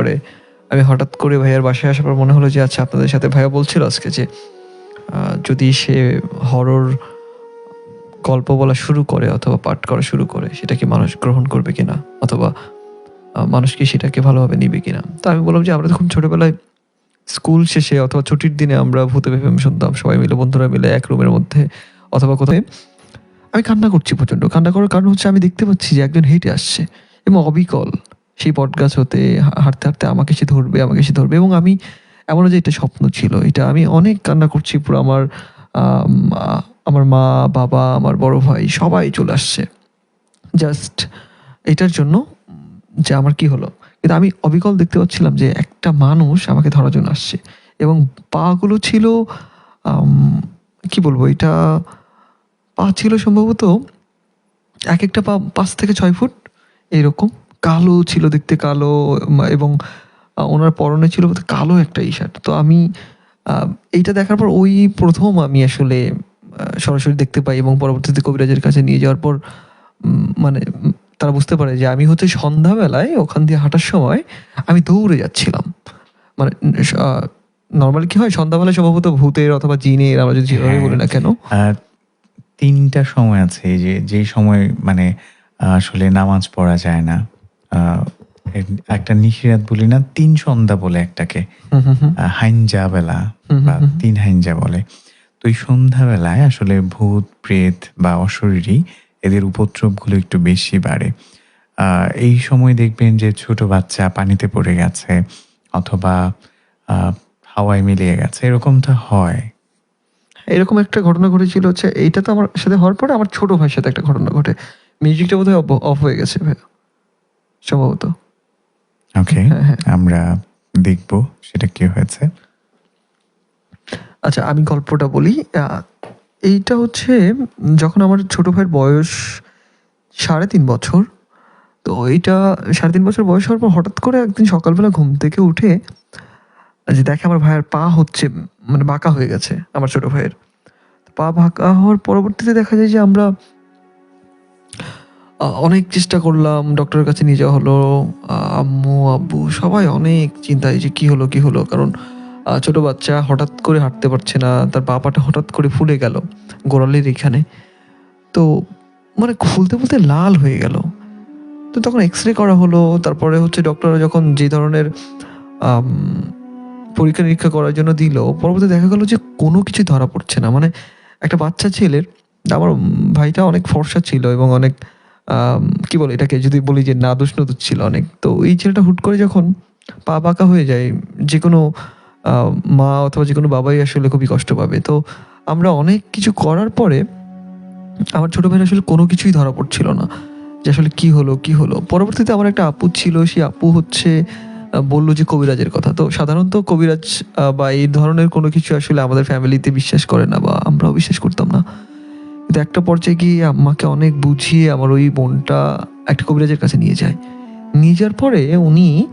পরে আমি হঠাৎ করে ভাইয়ার বাসায় আসার পর মনে হলো যে আচ্ছা আপনাদের সাথে ভাইয়া বলছিল আজকে যে যদি সে হরর গল্প বলা শুরু করে অথবা পাঠ করা শুরু করে, সেটা কি মানুষ গ্রহণ করবে কিনা? অথবা মানুষ কি সেটাকে ভালোভাবে নিবে কিনা? তো আমি বললাম যে, আমরা তখন ছোটোবেলায় স্কুল শেষে অথবা ছুটির দিনে আমরা ভূতে এফএম শুনতাম, সবাই মিলে, বন্ধুরা মিলে এক রুমের মধ্যে অথবা কোথায় আমি কান্না করছি প্রচণ্ড কান্না করার কারণ হচ্ছে আমি দেখতে পাচ্ছি যে একজন হেঁটে আসছে এবং অবিকল। সেই বটগাছ হতে হাঁটতে হাঁটতে আমাকে সে ধরবে, আমাকে সে ধরবে এবং আমি এমনও যে এটা স্বপ্ন ছিল, এটা আমি অনেক কান্না করছি পুরো আমার আমার মা, বাবা, আমার বড় ভাই সবাই চলে আসছে। জাস্ট এটার জন্য যে আমার কি হলো? কিন্তু আমি অবিকল দেখতে পাচ্ছিলাম যে একটা মানুষ আমাকে ধরার জন্য আসছে এবং পাগুলো ছিল কি বলব, এটা পা ছিল সম্ভবত এক একটা পা পাঁচ থেকে ছয় ফুট এরকম। কালো ছিল দেখতে কালো এবং ওনার পরনে ছিল কালো একটা ই শার্ট তো আমি এইটা দেখার পর ওই প্রথম আমি আসলে সরাসরি দেখতে পাই এবং পরবর্তীতে কবিরাজের কাছে নিয়ে যাওয়ার পর মানে তারা বুঝতে পারে যে আমি হচ্ছে সন্ধ্যাবেলায় ওখান দিয়ে হাঁটার সময় আমি দৌড়ে যাচ্ছিলাম। মানে নর্মালি কি হয়? সন্ধ্যাবেলায় সম্ভবত ভূতের অথবা জিনের আমরা যদি যেভাবে বলি না কেন? তিনটা সময় আছে যে যে সময় মানে আসলে নামাজ পড়া যায় না। একটা নিশিরাত বলি না তিন সন্ধ্যা বলে একটাকে। হাইঞ্জা বেলা বা। তিন হাইঞ্জা বলে। তো এই সন্ধ্যাবেলায় আসলে ভূত প্রেত বা অশরীরী এদের উপদ্রবগুলো একটু বেশি বাড়ে। এই সময় দেখবেন যে ছোট বাচ্চা পানিতে পড়ে গেছে অথবা আহ, হাওয়ায় মিলিয়ে গেছে এরকমটা হয়। এরকম একটা ঘটনা ঘটেছিল হচ্ছে এইটা তো আমার সাথে হওয়ার পরে আমার ছোট ভাইয়ের সাথে একটা ঘটনা ঘটে। মিউজিকটা বোধহয় অফ হয়ে গেছে ভাইয়া। সম্ভবত। ওকে। আমরা দেখব সেটা কি হয়েছে। আচ্ছা আমি গল্পটা বলি। এইটা হচ্ছে যখন আমার ছোট ভাইয়ের বয়স সাড়ে তিন বছর তো এইটা সাড়ে তিন বছর বয়স হওয়ার পর হঠাৎ করে একদিন সকালবেলা ঘুম থেকে উঠে যে দেখে আমার ভাইয়ের পা হচ্ছে মানে বাঁকা হয়ে গেছে আমার ছোট ভাইয়ের। পা বাঁকা হওয়ার পরবর্তীতে দেখা যায় যে আমরা অনেক চেষ্টা করলাম ডক্টরের কাছে নিয়ে যাওয়া হলো আম্মু, আব্বু, সবাই অনেক চিন্তায় যে কি হলো কি হলো, কারণ ছোট বাচ্চা হঠাৎ করে হাঁটতে পারছে না, তার বাবাটা হঠাৎ করে ফুলে গেল গোড়ালির এখানে। তো মানে খুলতে খুলতে লাল হয়ে গেল। তো তখন এক্স রে করা হলো, তারপরে হচ্ছে ডক্টররা যখন যে ধরনের পরীক্ষা নিরীক্ষা করার জন্য দিল পরবর্তী দেখা গেল যে কোনো কিছু ধরা পড়ছে না। মানে একটা বাচ্চা ছেলের, আমার ভাইটা অনেক ফর্সা ছিল এবং অনেক কি বলে এটাকে? যদি বলি যে নাদুস নদুস ছিল অনেক। তো এই ছেলেটা হুট করে যখন পা বাঁকা হয়ে যায় যে কোনো মা অথবা যে কোনো বাবাই আসলে খুবই কষ্ট পাবে। তো আমরা অনেক কিছু করার পরে আমার ছোটো ভাইয়ের আসলে কোনো কিছুই ধরা পড়ছিল না। যে আসলে কি হলো কি হলো। পরবর্তীতে আমার একটা আপু ছিল সেই আপু হচ্ছে বলল যে কবিরাজের কথা। তো সাধারণত কবিরাজ বা এই ধরনের কোনো কিছু আসলে আমাদের ফ্যামিলিতে বিশ্বাস করে না বা আমরাও বিশ্বাস করতাম না। একটা পর্যায়ে গিয়ে আম্মাকে অনেক বুঝিয়ে আমার ওই বোনটা একটা কবিরাজের কাছে নিয়ে যায়। নিয়ে যাওয়ার পরে উনি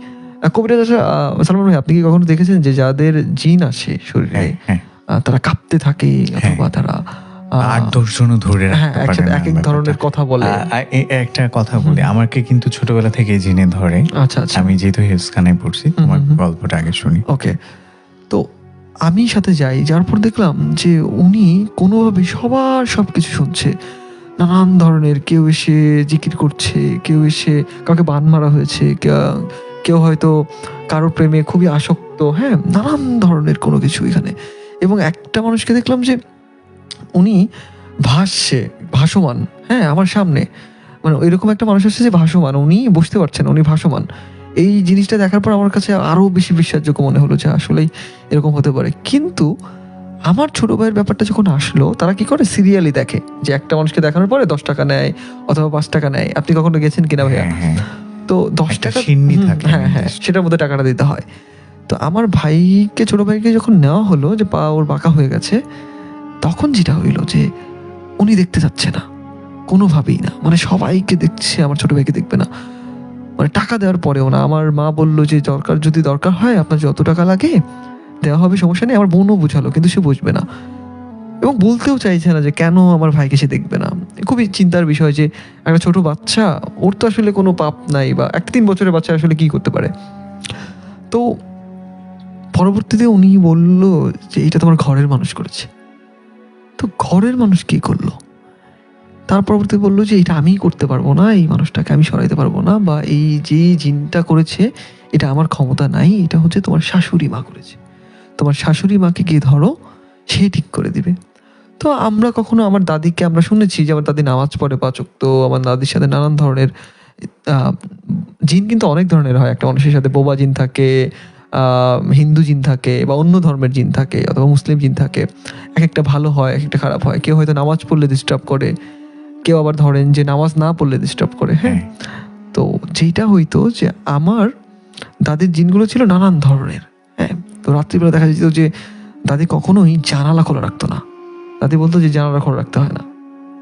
কবিরাজ আহ, সালমান ভাই আপনি কি কখনো দেখেছেন যে যাদের জিন আসে শরীরে হ্যাঁ হ্যাঁ। তারা কাঁপতে থাকে অথবা তারা আট দশ জনও ধরে হ্যাঁ এক এক ধরনের কথা বলে। একটা কথা বলি। আমাকে কিন্তু ছোটবেলা থেকে জেনে ধরে। আচ্ছা আচ্ছা। আমি যেহেতু পড়ছি তোমার। গল্পটা আগে শুনি। ওকে। তো আমি সাথে যাই যার পর দেখলাম যে উনি কোনোভাবে সবার সব কিছু শুনছে। নানান ধরনের, কেউ এসে জিকির করছে, কেউ এসে কাউকে বান মারা হয়েছে কেউ হয়তো কারোর প্রেমে খুবই আসক্ত হ্যাঁ নানান ধরনের কোনো কিছু এখানে। এবং একটা মানুষকে দেখলাম যে উনি ভাসছে, ভাসমান হ্যাঁ আমার সামনে। মানে এরকম একটা মানুষ আসছে যে ভাসমান, উনি বসতে পারছেন, উনি ভাসমান। এই জিনিসটা দেখার পর আমার কাছে আরও বেশি বিশ্বাসযোগ্য মনে হলো যে আসলেই এরকম হতে পারে। কিন্তু আমার ছোট ভাইয়ের ব্যাপারটা যখন আসলো তারা কি করে? সিরিয়ালি দেখে যে একটা মানুষকে দেখানোর পরে দশ টাকা নেয় অথবা পাঁচ টাকা নেয়। আপনি কখনো গেছেন কিনা ভাইয়া? হ্যাঁ হ্যাঁ। তো দশ টাকা হ্যাঁ হ্যাঁ সেটার মধ্যে টাকাটা দিতে হয়। তো আমার ভাইকে ছোট ভাইকে যখন নেওয়া হলো যে পা ওর বাঁকা হয়ে গেছে তখন যেটা হইল যে উনি দেখতে যাচ্ছে না। কোনোভাবেই না। মানে সবাইকে দেখছে আমার ছোট ভাইকে দেখবে না। মানে টাকা দেওয়ার পরেও না, আমার মা বলল যে, দরকার, যদি দরকার হয়, আপনার যত টাকা লাগে, দেওয়া হবে, সমস্যা নেই। আমার বোনও বুঝালো, কিন্তু সে বুঝবে না। এবং বলতেও চাইছে না যে, কেন আমার ভাইকে সে দেখবে না? খুবই চিন্তার বিষয় যে, একটা ছোট বাচ্চা, ওর তো আসলে কোনো পাপ নাই বা একটা তিন বছরের বাচ্চা আসলে কি করতে পারে? তো পরবর্তীতে উনি বলল যে, এটা তোমার ঘরের মানুষ করেছে। তো ঘরের মানুষ কি করল? তার পরবর্তীতে বলল যে, এটা আমি করতে পারব না, এই মানুষটাকে আমি সরাইতে পারব না বা এই যে জিনটা করেছে, এটা আমার ক্ষমতা নাই, এটা হচ্ছে তোমার শাশুড়ি মা করেছে। তোমার শাশুড়ি মাকে গিয়ে ধরো, সে ঠিক করে দিবে। তো আমরা কখনো আমার দাদিকে আমরা শুনেছি যে, আমার দাদি নামাজ পড়ে পাচক তো আমার দাদির সাথে নানান ধরনের জিন কিন্তু অনেক ধরনের হয়। একটা মানুষের সাথে বোবা জিন থাকে হিন্দু জিন থাকে বা অন্য ধর্মের জিন থাকে অথবা মুসলিম জিন থাকে। এক একটা ভালো হয়, এক একটা খারাপ হয়। কেউ হয়তো নামাজ পড়লে ডিস্টার্ব করে কেউ আবার ধরেন যে নামাজ না পড়লে ডিস্টার্ব করে হ্যাঁ? হ্যাঁ। তো যেটা হইতো যে আমার দাদির জিনগুলো ছিল নানান ধরনের হ্যাঁ? তো রাত্রিবেলা দেখা যেত যে দাদি কখনোই জানালা খোলা রাখতো না। দাদি বলতো যে জানালা খোলা রাখতে হয় না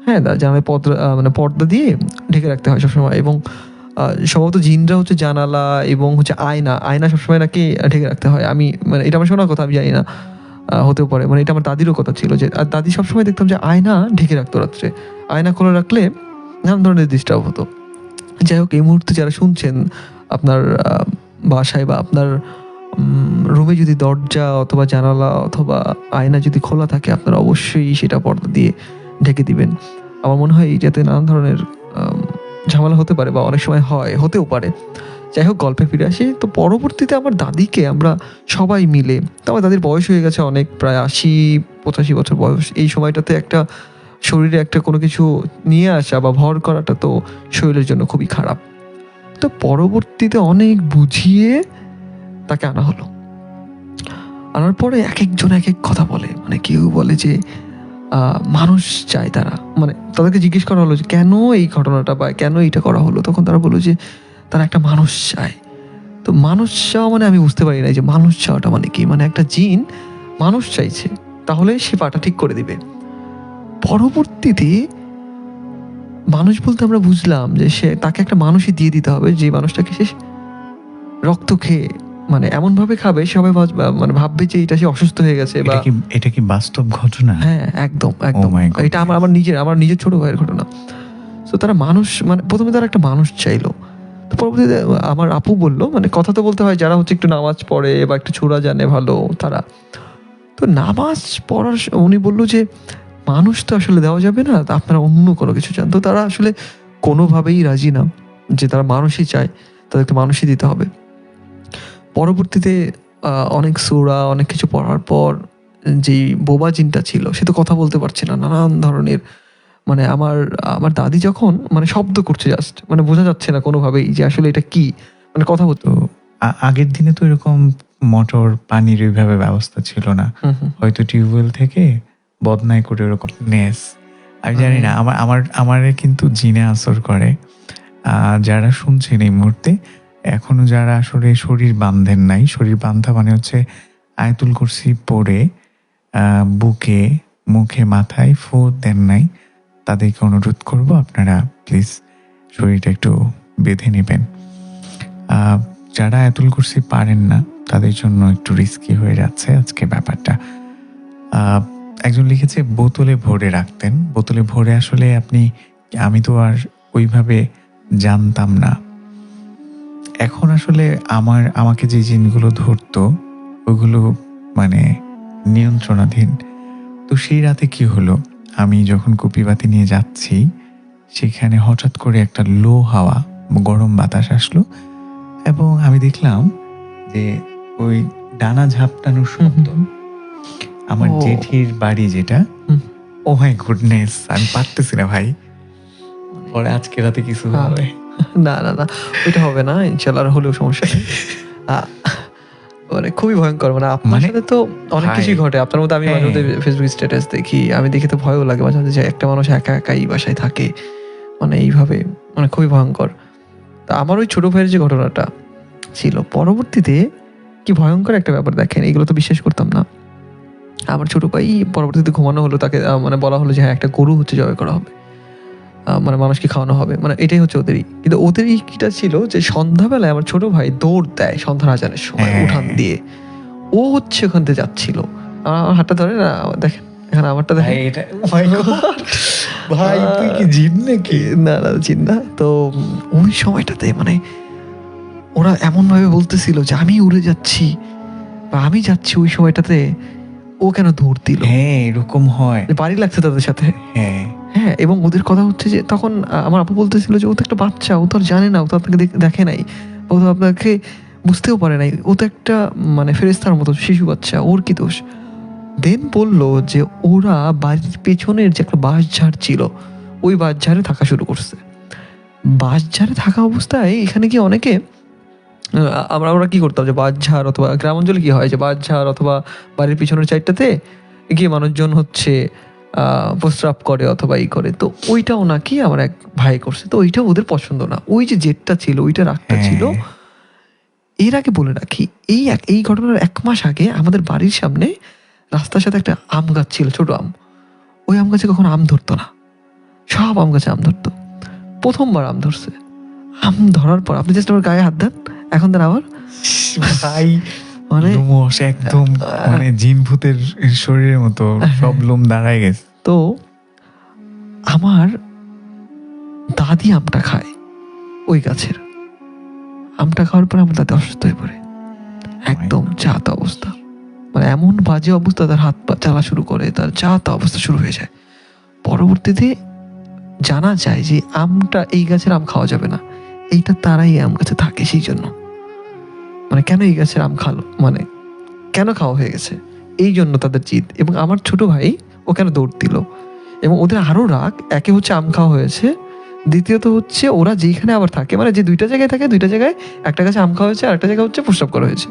হ্যাঁ? জানালায় পর্দা মানে পর্দা দিয়ে ঢেকে রাখতে হয় সবসময় এবং সম্ভবত জিনরা হচ্ছে জানালা এবং হচ্ছে আয়না আয়না সবসময় নাকি ঢেকে রাখতে হয়। আমি মানে এটা আমার শোনার কথা আমি জানি না। হতেও পারে। মানে এটা আমার দাদিরও কথা ছিল যে, আর দাদি সবসময় দেখতাম যে আয়না ঢেকে রাখতো রাত্রে। আয়না খোলা রাখলে নানান ধরনের ডিস্টার্ব হতো। যাই হোক, এই মুহূর্তে যারা শুনছেন, আপনার বাসায় বা আপনার রুমে যদি দরজা অথবা জানালা অথবা আয়না যদি খোলা থাকে, আপনারা অবশ্যই সেটা পর্দা দিয়ে ঢেকে দিবেন। আমার মনে হয় যাতে নানান ধরনের ঝামেলা হতে পারে বা অনেক সময় হয়, হতেও পারে। যাই হোক গল্পে ফিরে আসি। তো পরবর্তীতে আমার দাদিকে আমরা সবাই মিলে, তো আমার দাদির বয়স হয়ে গেছে অনেক, প্রায় আশি, পঁচাশি বছর বয়স। এই সময়টাতে একটা শরীরে একটা কোনো কিছু নিয়ে আসা বা ভর করাটা তো শরীরের জন্য খুবই খারাপ। তো পরবর্তীতে অনেক বুঝিয়ে তাকে আনা হলো। আনার পরে এক একজন এক এক কথা বলে। মানে কেউ বলে যে মানুষ চায় তারা। মানে তাদেরকে জিজ্ঞেস করা হলো যে, কেন এই ঘটনাটা বা কেন এইটা করা হলো? তখন তারা বলল যে তারা একটা মানুষ চায়। তো মানুষ চাওয়া মানে আমি বুঝতে পারি না যে মানুষ চাওয়াটা মানে কি? মানে একটা জিন মানুষ চাইছে তাহলে সে পাটা ঠিক করে দিবে। পরবর্তীতে মানুষ বলতে আমরা বুঝলাম যে সে তাকে একটা মানুষই দিয়ে দিতে হবে যে মানুষটাকে সে রক্ত খেয়ে মানে এমন ভাবে খাবে সবাই মানে ভাববে যে এটা সে অসুস্থ হয়ে গেছে বা এটা কি বাস্তব ঘটনা? হ্যাঁ একদম একদম। My এটা আমার আমার নিজের আমার নিজের ছোট ভাইয়ের ঘটনা। তো তারা মানুষ মানে প্রথমে তারা একটা মানুষ চাইলো। তো পরবর্তীতে আমার আপু বলল মানে কথা তো বলতে হয়, যারা হচ্ছে একটু নামাজ পড়ে বা একটু ছোড়া জানে ভালো, তারা। তো নামাজ পড়ার উনি বলল যে, মানুষ তো আসলে দেওয়া যাবে না আপনারা অন্য কোনো কিছু চান। তো তারা আসলে কোনোভাবেই রাজি না, যে তারা মানুষই চায়, তাদেরকে মানুষই দিতে হবে। পরবর্তীতে অনেক সুরা, অনেক কিছু পড়ার পর যে বোবা জিনটা ছিল, সে তো কথা বলতে পারছে না, নানান ধরনের মানে আমার আমার দাদি যখন মানে শব্দ করছে জাস্ট মানে বোঝা যাচ্ছে না কোনোভাবেই যে আসলে এটা কি মানে কথা বলতো তো আ- আগের দিনে তো এরকম মোটর পানির ওইভাবে ব্যবস্থা ছিল না। হয়তো টিউবওয়েল থেকে বদনাই করে ওরকম নেস। আমি জানি না আমার আমার আমারে কিন্তু জিনে আসর করে। যারা শুনছেন এই মুহূর্তে এখনও যারা আসলে শরীর বান্ধেন নাই শরীর বান্ধা মানে হচ্ছে আয়তুল কুরসি পরে আহ, বুকে মুখে মাথায় ফু দেন নাই। তাদেরকে অনুরোধ করব, আপনারা প্লিজ শরীরটা একটু বেঁধে নেবেন। যারা আয়াতুল কুরসি পারেন না, তাদের জন্য একটু রিস্কি হয়ে যাচ্ছে আজকে ব্যাপারটা। একজন লিখেছে, বোতলে ভরে রাখতেন। বোতলে ভরে আসলে আপনি, আমি তো আর ওইভাবে জানতাম না। এখন আসলে আমার, আমাকে যে জিনগুলো ধরতো ওইগুলো মানে নিয়ন্ত্রণাধীন। তো সেই রাতে কি হলো? আমি যখন কুপিবাতি নিয়ে যাচ্ছি সেখানে হঠাৎ করে একটা লো হাওয়া গরম বাতাস আসলো এবং আমি দেখলাম যে ওই ডানা ঝাপটানোর শব্দ আমার জেঠির বাড়ি যেটা। ও মাই গুডনেস আমি পারতেছি না ভাই। পরে আজকে রাতে কিছু হ্যাঁ। হবে। না না না ওইটা হবে না ইনশাল্লাহ হলেও সমস্যা নেই। মানে খুবই ভয়ঙ্কর মানে আপনার মানে- সাথে তো অনেক কিছুই ঘটে। আপনার মধ্যে আমি মাঝে। ফেসবুক স্ট্যাটাস দেখি আমি দেখে তো ভয়ও লাগে মাঝে মাঝে যে একটা মানুষ একা একাই বাসায় থাকে। মানে এইভাবে মানে খুবই ভয়ঙ্কর। তা আমার ওই ছোট ভাইয়ের যে ঘটনাটা ছিল পরবর্তীতে কি ভয়ঙ্কর একটা ব্যাপার দেখেন এগুলো তো বিশ্বাস করতাম না। আমার ছোট ভাই পরবর্তীতে ঘুমানো হলো তাকে মানে বলা হলো যে হ্যাঁ একটা গরু হচ্ছে জবাই করা হবে। মানে মানুষকে খাওয়ানো হবে। মানে এটাই হচ্ছে ওদেরই কিন্তু ওদেরই কিটা ছিল যে সন্ধ্যাবেলায় আমার ছোট ভাই দৌড় দেয় সন্ধ্যা আজানের সময় হ্যাঁ। উঠান দিয়ে। ও হচ্ছে ওখান থেকে যাচ্ছিল। আমার হাতটা ধরে না দেখেন এখানে আমারটা দেখেন। ভাই oh! ভাই তুই কি জিন নাকি? না না চিন না। তো ওই সময়টাতে মানে ওরা এমনভাবে বলতেছিল যে আমি উড়ে যাচ্ছি। বা আমি যাচ্ছি ওই সময়টাতে। ও কেন দৌড় দিল? হ্যাঁ এরকম হয়। বাড়ি লাগছে তাদের সাথে। হ্যাঁ। হ্যাঁ এবং ওদের কথা হচ্ছে যে তখন আমার আপু বলতেছিল যে ও তো একটা বাচ্চা, ও তো আর জানে না, ও তো আপনাকে দেখে নাই। ও তো আপনাকে বুঝতেও পারে নাই। ও তো একটা মানে ফেরেস্তার মতো শিশু বাচ্চা, ওর কি দোষ? দেন বলল যে ওরা বাড়ির পেছনের যে একটা বাঁশঝাড় ছিল, ওই বাঁশঝাড়ে থাকা শুরু করছে। বাঁশঝাড়ে থাকা অবস্থায় এখানে কি অনেকে আমরা আমরা কি করতাম যে বাঁশঝাড় অথবা গ্রাম অঞ্চলে কি হয় যে বাঁশঝাড় অথবা বাড়ির পিছনের চাইটাতে গিয়ে মানুষজন হচ্ছে প্রস্রাব করে অথবা ই করে। তো ওইটাও নাকি আমার এক ভাই করছে। তো ওইটা ওদের পছন্দ না। ওই যে জেটটা ছিল ওইটা রাগটা হ্যাঁ। ছিল এর আগে বলে রাখি এই এক এই ঘটনার এক মাস আগে আমাদের বাড়ির সামনে রাস্তার সাথে একটা আম গাছ ছিল ছোট আম। ওই আম গাছে কখনো আম ধরতো না। সব আম গাছে আম ধরতো। প্রথমবার আম ধরছে। আম ধরার পর আপনি জাস্ট আমার গায়ে হাত দেন এখন দেন আবার ভাই লোমশ একদম মানে জিন ভূতের শরীরের মতো সব লোম দাঁড়ায় গেছে। তো আমার দাদি আমটা খায় ওই গাছের। আমটা খাওয়ার পর আমার দাদি অসুস্থ হয়ে পড়ে। একদম যা তা অবস্থা। মানে এমন বাজে অবস্থা তার হাত পা চালা শুরু করে তার যা তা অবস্থা শুরু হয়ে যায়। পরবর্তীতে জানা যায় যে আমটা এই গাছের আম খাওয়া যাবে না। এইটা তারাই আম গাছে থাকে সেই জন্য। মানে কেন এই গাছের আম খালো? মানে কেন খাওয়া হয়ে গেছে? এই জন্য তাদের জিদ। এবং আমার ছোট ভাই, ও কেন দৌড় দিল? এবং ওদের আরও রাগ, একে হচ্ছে আম খাওয়া হয়েছে, দ্বিতীয়ত হচ্ছে ওরা যেখানে আবার থাকে মানে যে দুইটা জায়গায় থাকে, দুইটা জায়গায় একটা গাছে আম খাওয়া হয়েছে আরেকটা জায়গায় হচ্ছে প্রস্রাব করা হয়েছে।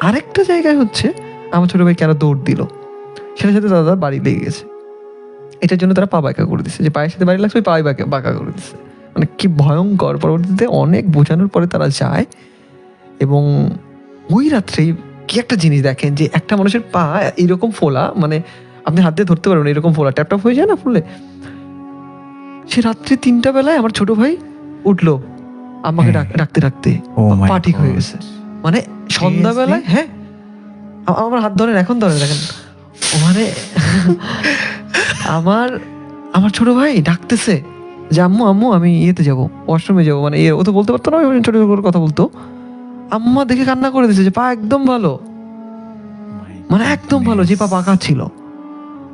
আরেকটা জায়গায় হচ্ছে আমার ছোট ভাই কেন দৌড় দিল? সেটার সাথে দাদা বাড়ি লেগে গেছে। এটার জন্য তারা পা বাঁকা করে দিচ্ছে যে পায়ের সাথে বাড়ি লাগছে, ওই পায়ে বাঁকা বাঁকা করে দিচ্ছে মানে কি ভয়ঙ্কর। পরবর্তীতে অনেক বোঝানোর পরে তারা যায় এবং ওই রাত্রেই কি একটা জিনিস দেখেন যে একটা মানুষের পা এরকম ফোলা মানে আপনি হাত দিয়ে ধরতে পারবেন এরকম ফোলা ট্যাপ ট্যাপ হয়ে যায় না ফুললে? সে রাত্রি তিনটা বেলায় আমার ছোট ভাই উঠল আমাকে হ্যাঁ। ডাকতে ডাকতে। ও পা ঠিক হয়ে গেছে। মানে সন্ধ্যাবেলায় হ্যাঁ। আমার হাত ধরেন এখন ধরেন দেখেন। মানে আমার আমার ছোট ভাই ডাকতেছে যে আম্মু আম্মু আমি ইয়েতে যাব ওয়াশরুমে যাব। মানে ও তো বলতে পারতো না ছোট ছোট করে কথা বলতো। আম্মা দেখে কান্না করে দিয়েছে যে পা একদম ভালো। মানে একদম ভালো যে পা পাকা ছিল।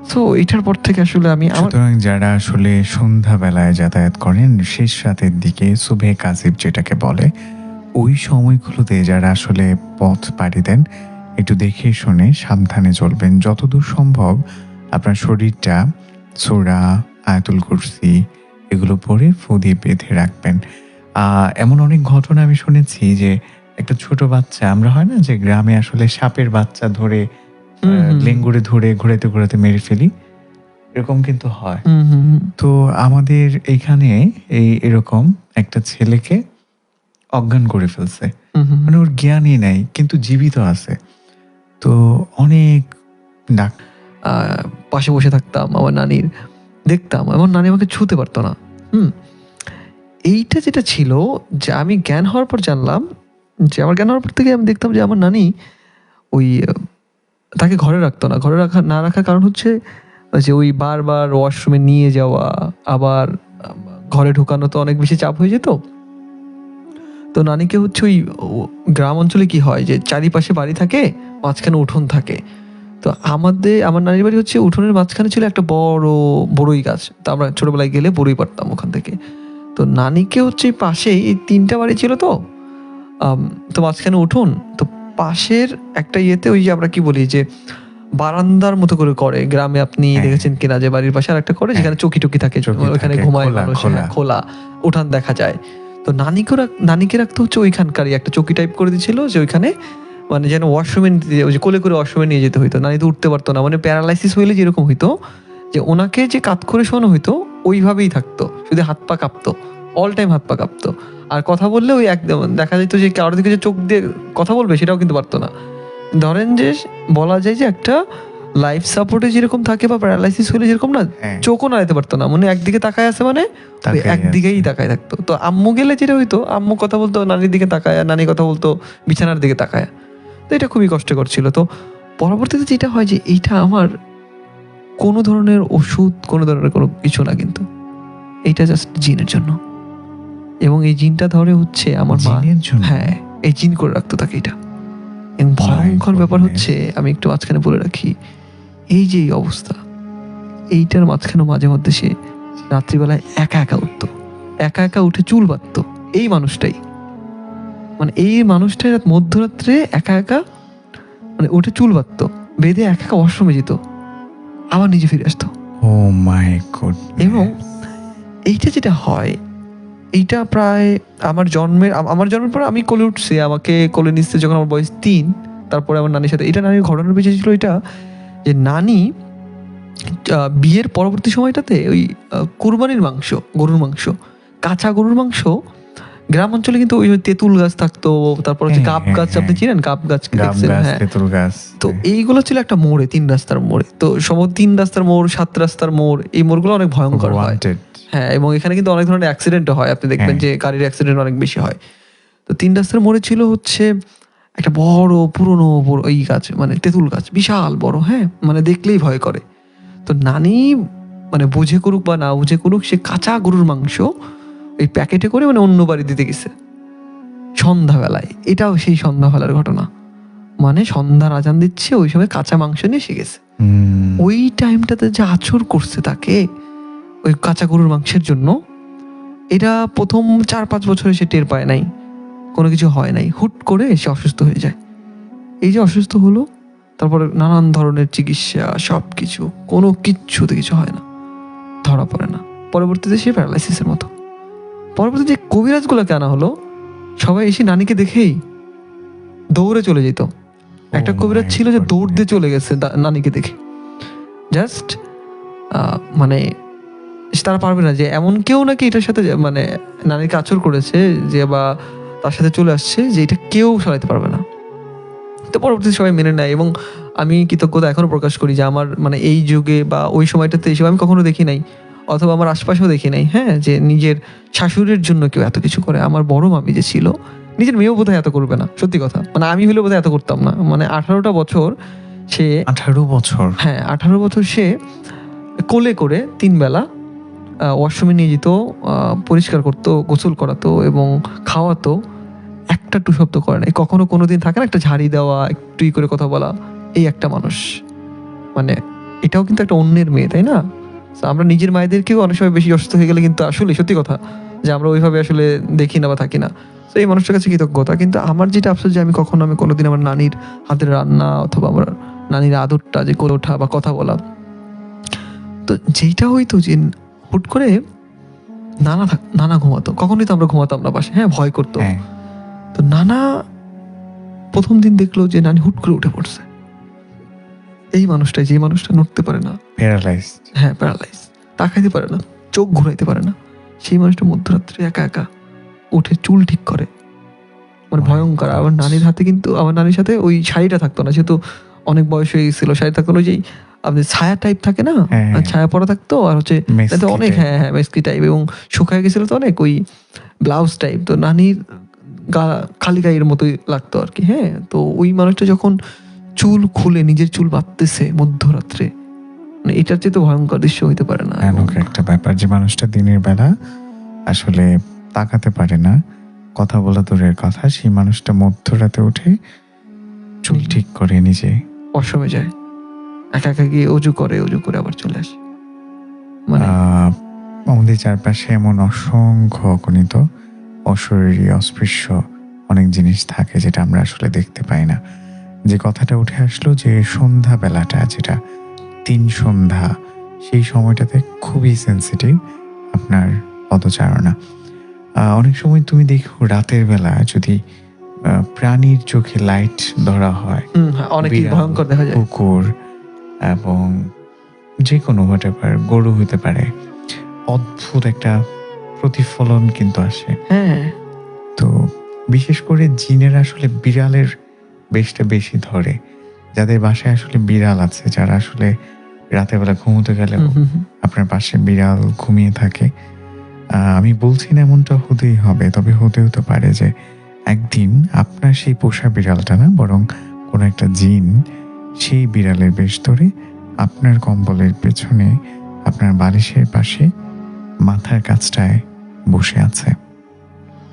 তো এটার পর থেকে আসলে আমি সুতরাং যারা আসলে সন্ধ্যাবেলায় যাতায়াত করেন শেষ রাতের দিকে সুবে কাসিব যেটাকে বলে ওই সময়গুলোতে যারা আসলে পথ পাড়ি দেন একটু দেখে শুনে সাবধানে চলবেন। যতদূর সম্ভব আপনার শরীরটা সোরা আয়াতুল কুরসি এগুলো পরে ফু দিয়ে বেঁধে রাখবেন। আহ, এমন অনেক ঘটনা আমি শুনেছি যে একটা ছোট বাচ্চা। আমরা হয় না যে গ্রামে আসলে সাপের বাচ্চা ধরে। লেঙ্গুরে ধরে ঘোরাতে ঘোরাতে মেরে ফেলি। এরকম কিন্তু হয়। তো আমাদের এইখানে এই এরকম একটা ছেলেকে অজ্ঞান করে ফেলছে। মানে ওর জ্ঞানই নাই কিন্তু জীবিত আছে। তো অনেক ডাক পাশে বসে থাকতাম আমার নানির। দেখতাম আমার নানি আমাকে ছুতে পারতো না। হুম। এইটা যেটা ছিল যে আমি জ্ঞান হওয়ার পর জানলাম যে আমার জ্ঞান হওয়ার পর থেকে আমি দেখতাম যে আমার নানি ওই তাকে ঘরে রাখতো না। ঘরে রাখা, না রাখার কারণ হচ্ছে যে ওই বারবার ওয়াশরুমে নিয়ে যাওয়া, আবার ঘরে ঢোকানো তো অনেক বেশি চাপ হয়ে যেত। তো নানিকে হচ্ছে ওই গ্রাম অঞ্চলে কি হয় যে চারিপাশে বাড়ি থাকে, মাঝখানে উঠোন থাকে। তো আমাদের, আমার নানির বাড়ি হচ্ছে উঠোনের মাঝখানে ছিল একটা বড় বড়ই গাছ। তো আমরা ছোটবেলায় গেলে বড়ই পারতাম ওখান থেকে। তো নানিকে হচ্ছে পাশেই, এই তিনটা বাড়ি ছিল তো তো মাঝখানে উঠোন তো পাশের একটা ইয়েতে ওই যে আমরা কি বলি যে বারান্দার মতো করে করে গ্রামে আপনি হ্যাঁ। দেখেছেন কিনা যে বাড়ির পাশে আর একটা করে যেখানে চকি টকি থাকে ওখানে ঘুমায় খোলা, মানুষ খোলা। হ্যাঁ, উঠান দেখা যায় তো নানিকে নানিকে রাখতে হচ্ছে ওইখানকারই একটা চকি টাইপ করে দিয়েছিল যে ওইখানে মানে যেন ওয়াশরুমে নিতে- ওই যে কোলে করে ওয়াশরুমে নিয়ে যেতে হইতো নানি তো উঠতে পারতো না মানে প্যারালাইসিস হইলে যেরকম হইতো যে ওনাকে যে কাত করে শোনো হইতো ওইভাবেই থাকতো শুধু হাত পা কাঁপতো অল টাইম হাত পা কাঁপতো। আর কথা বললে ওই একদম দেখা যেত যে কারোর দিকে যে চোখ দিয়ে কথা বলবে সেটাও কিন্তু পারতো না। ধরেন যে বলা যায় যে একটা লাইফ সাপোর্টে যেরকম থাকে বা প্যারালাইসিস হলে যেরকম না হ্যাঁ, চোখও নাড়াতে পারতো না। মানে একদিকে তাকায় আছে মানে একদিকেই। তাকায় থাকতো। তো আম্মু গেলে যেটা হইতো আম্মু কথা বলতো নানির দিকে তাকায় নানি কথা বলতো বিছানার দিকে তাকায়। তো এটা খুবই কষ্টকর ছিল। তো পরবর্তীতে যেটা হয় যে এইটা আমার কোনো ধরনের ওষুধ কোনো ধরনের কোনো কিছু না কিন্তু। এইটা জাস্ট জিনের জন্য। এবং এই জিনটা ধরে হচ্ছে আমার মা। জিনের জন্য? হ্যাঁ এই জিন করে রাখতো তাকে এটা। এবং ভয়ঙ্কর ব্যাপার হচ্ছে আমি একটু মাঝখানে বলে রাখি এই যে এই অবস্থা এইটার মাঝখানে মাঝে মধ্যে সে রাত্রিবেলায় একা একা উঠতো। একা একা উঠে চুল বাঁধতো এই মানুষটাই। মানে এই মানুষটাই রাত মধ্যরাত্রে একা একা মানে উঠে চুল বাঁধতো বেঁধে একা একা ওয়াশরুমে যেত আবার নিজে ফিরে আসতো। ও মাই গড এবং এইটা যেটা হয় এইটা প্রায় আমার জন্মের আমার জন্মের পর আমি কোলে উঠছি। আমাকে কোলে নিচ্ছে যখন আমার বয়স তিন, তারপরে আমার নানির সাথে। এটা নানির ঘটনার পিছিয়ে ছিল এটা যে নানি বিয়ের পরবর্তী সময়টাতে ওই কুরবানির মাংস, গরুর মাংস, কাঁচা গরুর মাংস গ্রাম অঞ্চলে কিন্তু ওই তেঁতুল গাছ থাকতো তারপর হচ্ছে হ্যাঁ, কাপ হ্যাঁ, গাছ আপনি হ্যাঁ। চিনেন কাপ গাছ তেঁতুল গাছ তো এইগুলো ছিল একটা মোড়ে তিন রাস্তার মোড়ে। তো সম্ভবত তিন রাস্তার মোড় সাত রাস্তার মোড় এই মোড়গুলো অনেক ভয়ঙ্কর হয়। হ্যাঁ এবং এখানে কিন্তু অনেক ধরনের অ্যাক্সিডেন্ট হয়। আপনি দেখবেন। যে গাড়ির অ্যাক্সিডেন্ট অনেক বেশি হয়। তো তিন রাস্তার মোড়ে ছিল হচ্ছে একটা বড় পুরনো বড় এই গাছ মানে তেঁতুল গাছ বিশাল বড় হ্যাঁ মানে দেখলেই ভয় করে। তো নানি মানে বুঝে করুক বা না বুঝে করুক সে কাঁচা গরুর মাংস ওই প্যাকেটে করে মানে অন্য বাড়ি দিতে গেছে। সন্ধ্যাবেলায়। এটাও সেই সন্ধ্যাবেলার ঘটনা। মানে সন্ধ্যার আজান দিচ্ছে ওই সময় কাঁচা মাংস নিয়ে এসে গেছে। ওই টাইমটাতে যে আছর করছে তাকে ওই কাঁচা গরুর মাংসের জন্য এটা প্রথম চার পাঁচ বছরে সে টের পায় নাই। কোনো কিছু হয় নাই। হুট করে সে অসুস্থ হয়ে যায়। এই যে অসুস্থ হলো তারপরে নানান ধরনের চিকিৎসা সব কিছু কোনো কিচ্ছুতে কিছু হয় না। ধরা পড়ে না। পরবর্তীতে সে প্যারালাইসিসের মতো। পরবর্তীতে যে কবিরাজগুলোকে আনা হলো সবাই এসে নানিকে দেখেই দৌড়ে চলে যেত। একটা Oh কবিরাজ ছিল যে দৌড় দিয়ে চলে গেছে নানিকে দেখে। জাস্ট মানে তারা পারবে না যে এমন কেউ নাকি এটার সাথে মানে নানিকে আচর করেছে যে বা তার সাথে চলে আসছে যে এটা কেউ সরাইতে পারবে না। তো পরবর্তীতে সবাই মেনে নেয় এবং আমি কৃতজ্ঞতা এখনও প্রকাশ করি যে আমার মানে এই যুগে বা ওই সময়টাতে এসব আমি কখনো দেখি নাই। অথবা আমার আশপাশেও দেখি নাই হ্যাঁ যে নিজের শাশুড়ির জন্য কেউ এত কিছু করে। আমার বড় মামি যে ছিল নিজের মেয়েও বোধহয় এত করবে না সত্যি কথা। মানে আমি হলে বোধহয় এত করতাম না। মানে আঠারোটা বছর সে আঠারো বছর? হ্যাঁ আঠারো বছর সে কোলে করে তিন বেলা ওয়াশরুমে নিয়ে যেত পরিষ্কার করতো গোসল করাতো এবং খাওয়াতো একটা টু শব্দ করে নাই কখনো কোনো দিন থাকে না একটা ঝাড়ি দেওয়া একটুই করে কথা বলা এই একটা মানুষ। মানে এটাও কিন্তু একটা অন্যের মেয়ে তাই না? আমরা নিজের মায়েদেরকেও অনেক সময় বেশি অসুস্থ হয়ে গেলে কিন্তু আসলে সত্যি কথা যে আমরা ওইভাবে আসলে দেখি না বা থাকি না। তো এই মানুষটার কাছে কৃতজ্ঞতা। কিন্তু আমার যেটা আফসোস যে আমি কখনো আমি কোনোদিন আমার নানির হাতের রান্না অথবা আমার নানির আদরটা যে করে ওঠা বা কথা বলা। তো যেইটা হইতো যে হুট করে নানা থাক নানা ঘুমাতো। কখনোই তো আমরা ঘুমাতাম না পাশে হ্যাঁ ভয় করতো। হ্যাঁ। তো নানা প্রথম দিন দেখল যে নানি হুট করে উঠে পড়ছে। এই মানুষটাই যে মানুষটা নড়তে পারে না। প্যারালাইজড হ্যাঁ প্যারালাইজ তাকাইতে পারে না চোখ ঘুরাইতে পারে না। সেই মানুষটা মধ্যরাত্রে একা একা উঠে চুল ঠিক করে। মানে ভয়ঙ্কর। আবার God. নানির হাতে কিন্তু আমার নানির সাথে ওই শাড়িটা থাকতো না। যেহেতু অনেক বয়স হয়ে গেছিল শাড়ি থাকতো যেই আপনি ছায়া টাইপ থাকে না? হ্যাঁ, হ্যাঁ। ছায়া পরা থাকতো আর হচ্ছে তাতে অনেক হ্যাঁ হ্যাঁ মেসকি টাইপ এবং শুকায় গেছিল তো অনেক ওই ব্লাউজ টাইপ তো নানির গা খালি গায়ের মতোই লাগতো আর কি হ্যাঁ। তো ওই মানুষটা যখন চুল খুলে নিজের চুল বাঁধতেছে মধ্যরাত্রে। মানে এটার চেয়ে তো ভয়ঙ্কর দৃশ্য হইতে পারে না। ভয়ানক একটা ব্যাপার যে মানুষটা দিনের বেলা আসলে তাকাতে পারে না। কথা বলা দূরের কথা সেই মানুষটা মধ্যরাতে উঠে চুল ঠিক করে নিজে। অসমে যায়। একা একা গিয়ে অজু করে অজু করে আবার চলে আসে। মানে আমাদের চারপাশে এমন অসংখ্য অগণিত অশরীরী অস্পৃশ্য অনেক জিনিস থাকে যেটা আমরা আসলে দেখতে পাই না। যে কথাটা উঠে আসলো যে সন্ধ্যা বেলাটা যেটা তিন সন্ধ্যা সেই সময়টাতে খুবই সেন্সিটিভ আপনার পদচারণা। অনেক সময় তুমি দেখো রাতের বেলা যদি প্রাণীর চোখে লাইট ধরা হয় হ্যাঁ, ভয়ঙ্কর দেখা যায়। কুকুর এবং যে কোনো হতে পারে গরু হতে পারে অদ্ভুত একটা প্রতিফলন কিন্তু আসে। হ্যাঁ। তো বিশেষ করে জিনের আসলে বিড়ালের বেশটা বেশি ধরে। যাদের বাসায় আসলে বিড়াল আছে যারা আসলে রাতের বেলা ঘুমোতে গেলে। আপনার পাশে বিড়াল ঘুমিয়ে থাকে। আমি বলছি না এমনটা হতেই হবে তবে হতে হতে পারে যে একদিন আপনার সেই পোষা বিড়ালটা না বরং কোনো একটা জিন সেই বিড়ালের বেশ ধরে আপনার কম্বলের পেছনে আপনার বালিশের পাশে মাথার কাছটায় বসে আছে।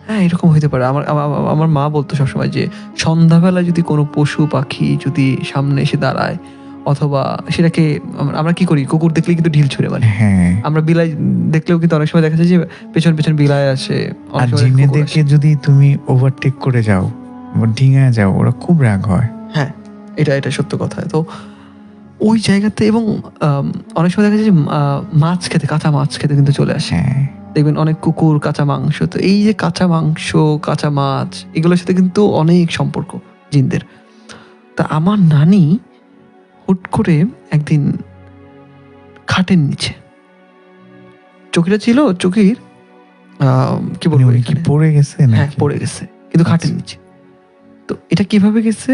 হ্যাঁ এরকম হইতে পারে। আমার আমা- আমা- আমার মা বলতো সবসময় যে সন্ধ্যাবেলা যদি কোনো পশু পাখি যদি সামনে এসে দাঁড়ায় অথবা সেটাকে আমরা- কি করি? কুকুর দেখলে কিন্তু ঢিল ছুঁড়ে মারি হ্যাঁ। আমরা বিলাই দেখলেও কিন্তু অনেক সময় দেখা যায় যে পেছন পেছন বিলাই আসে অনেক আর জিনেদেরকে যদি তুমি ওভারটেক করে যাও বা ডিঙায় যাও ওরা খুব রাগ হয়। হ্যাঁ এটা এটা সত্য কথা। তো ওই জায়গাতে এবং অনেক সময় দেখা যায় যে মাছ খেতে কাঁচা মাছ খেতে কিন্তু চলে আসে। হ্যাঁ। দেখবেন অনেক কুকুর কাঁচা মাংস। তো এই যে কাঁচা মাংস কাঁচা মাছ এগুলোর সাথে কিন্তু অনেক সম্পর্ক জিনদের। তা আমার নানি হুট করে একদিন খাটের নিচে চকিটা ছিল চকির আহ, কি বলব কি পড়ে গেছে হ্যাঁ পড়ে গেছে কিন্তু খাটের আচ্ছা। নিচে। তো এটা কীভাবে গেছে?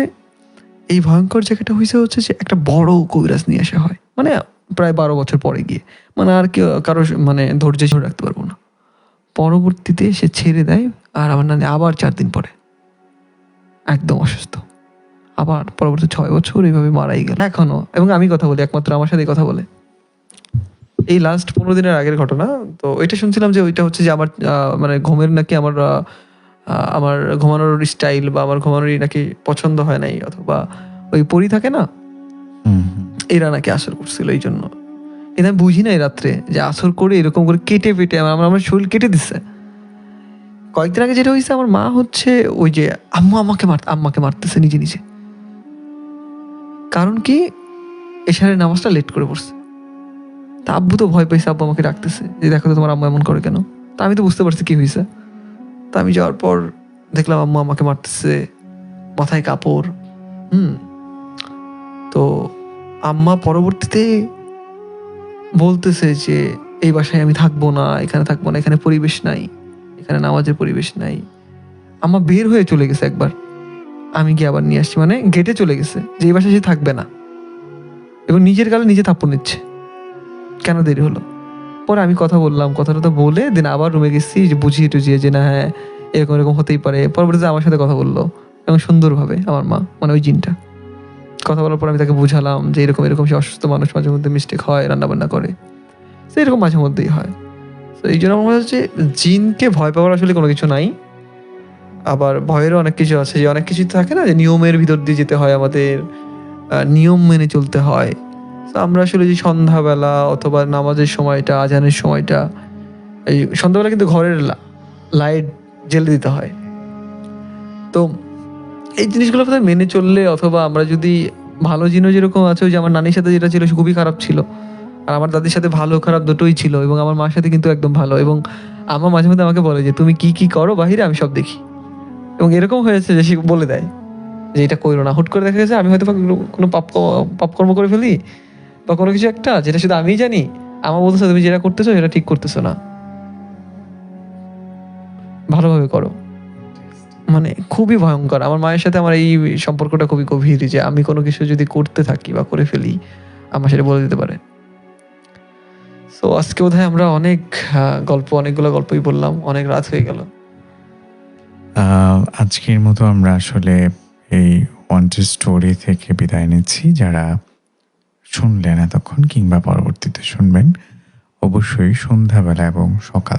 এই ভয়ঙ্কর জায়গাটা হয়েছে হচ্ছে যে একটা বড় কবিরাজ নিয়ে আসা হয়। মানে প্রায় বারো বছর পরে গিয়ে। মানে আর কেউ, কারও মানে ধৈর্য ধরে রাখতে পারব না। পরবর্তীতে সে ছেড়ে দেয়, আর আমার নানি আবার চার দিন পরে। একদম অসুস্থ। আবার পরবর্তী ছয় বছর এইভাবে মারাই গেল। এখনও, এবং আমি কথা বলি, একমাত্র আমার সাথে কথা বলে। এই লাস্ট পনেরো দিনের আগের ঘটনা, তো এটা শুনছিলাম যে ওইটা হচ্ছে যে আমার মানে ঘুমের নাকি আমার আমার ঘুমানোর স্টাইল বা আমার ঘুমানোর নাকি পছন্দ হয় নাই, অথবা ওই পরি থাকে না। এরা নাকি আসর করছিল এই জন্য এটা আমি বুঝি নাই রাত্রে যে আসর করে এরকম করে কেটে পেটে আমার আমার শরীর কেটে দিচ্ছে কয়েকদিন আগে যেটা হয়েছে, আমার মা হচ্ছে ওই যে আম্মা আমাকে মার আম্মাকে মারতেছে নিজে নিজে। কারণ কি? এশারের নামাজটা লেট করে পড়ছে। তা আব্বু তো ভয় পাইছে, আব্বু আমাকে ডাকতেছে যে দেখো তো তোমার আম্মা এমন করে কেন? তা আমি তো বুঝতে পারছি কি হয়েছে তা আমি যাওয়ার পর দেখলাম আম্মা আমাকে মারতেছে, মাথায় কাপড়, হুম। তো আম্মা পরবর্তীতে বলতেছে যে, এই বাসায় আমি থাকব না, এখানে থাকব না, এখানে পরিবেশ নাই, এখানে নামাজের পরিবেশ নাই। আম্মা বের হয়ে চলে গেছে একবার। আমি গিয়ে আবার নিয়ে আসছি মানে গেটে চলে গেছে যে, এই বাসায় সে থাকবে না। এবং নিজের গালে নিজে থাপ্পড় নিচ্ছে। কেন দেরি হলো? পরে আমি কথা বললাম, কথাটা তো বলে দিন আবার রুমে গেছি যে বুঝিয়ে টুঝিয়ে যে, না হ্যাঁ এরকম এরকম হতেই পারে। পরবর্তীতে আমার সাথে কথা বলল, এবং সুন্দরভাবে আমার মা মানে ওই জিনটা। কথা বলার পর আমি তাকে বুঝালাম যে এরকম এরকম সে অসুস্থ মানুষ, মাঝে মধ্যে মিস্টেক হয়, রান্নাবান্না করে। তো এরকম মাঝে মধ্যেই হয়। তো এই জন্য আমার মনে হচ্ছে জিনকে ভয় পাওয়ার আসলে কোনো কিছু নাই। আবার ভয়েরও অনেক কিছু আছে যে অনেক কিছু থাকে না যে নিয়মের ভিতর দিয়ে যেতে হয় আমাদের নিয়ম মেনে চলতে হয়। তো আমরা আসলে যে সন্ধ্যাবেলা অথবা নামাজের সময়টা, আজানের সময়টা, এই সন্ধ্যাবেলা কিন্তু ঘরের লাইট জ্বেলে দিতে হয়। তো এই জিনিসগুলো বোধহয় মেনে চললে অথবা আমরা যদি ভালো জিনিস যেরকম আছে যে আমার নানির সাথে যেটা ছিল, সে খুবই খারাপ ছিল। আর আমার দাদির সাথে ভালো, খারাপ দুটোই ছিল এবং আমার মার সাথে কিন্তু একদম ভালো এবং আমার মাঝে মধ্যে আমাকে বলে যে, তুমি কি কি করো বাহিরে? আমি সব দেখি। এবং এরকম হয়েছে যে সে বলে দেয় যে, এটা করো না। হুট করে দেখা গেছে আমি হয়তো কোনো- কোনো পাপ, পাপকর্ম করে ফেলি বা কোনো কিছু একটা যেটা শুধু আমিই জানি। আমার বলতেছে, তুমি যেটা করতেছো, সেটা ঠিক করতেছো না। ভালোভাবে করো। মানে খুবই ভয়ঙ্কর। আমার মায়ের সাথে আমার এই সম্পর্কটা খুবই গভীর যে আমি কোনো কিছু যদি করতে থাকি বা করে ফেলি, আমার সেটা বলে দিতে পারে। তো আজকে বোধহয় আমরা অনেক গল্প, অনেকগুলো গল্পই বললাম, অনেক রাত হয়ে গেল। আজকের মতো আমরা আসলে এই ওয়ান্টেড স্টোরি থেকে বিদায় নিচ্ছি। যারা শুনলেন এতক্ষণ কিংবা পরবর্তীতে শুনবেন, অবশ্যই সন্ধ্যাবেলা এবং সকাল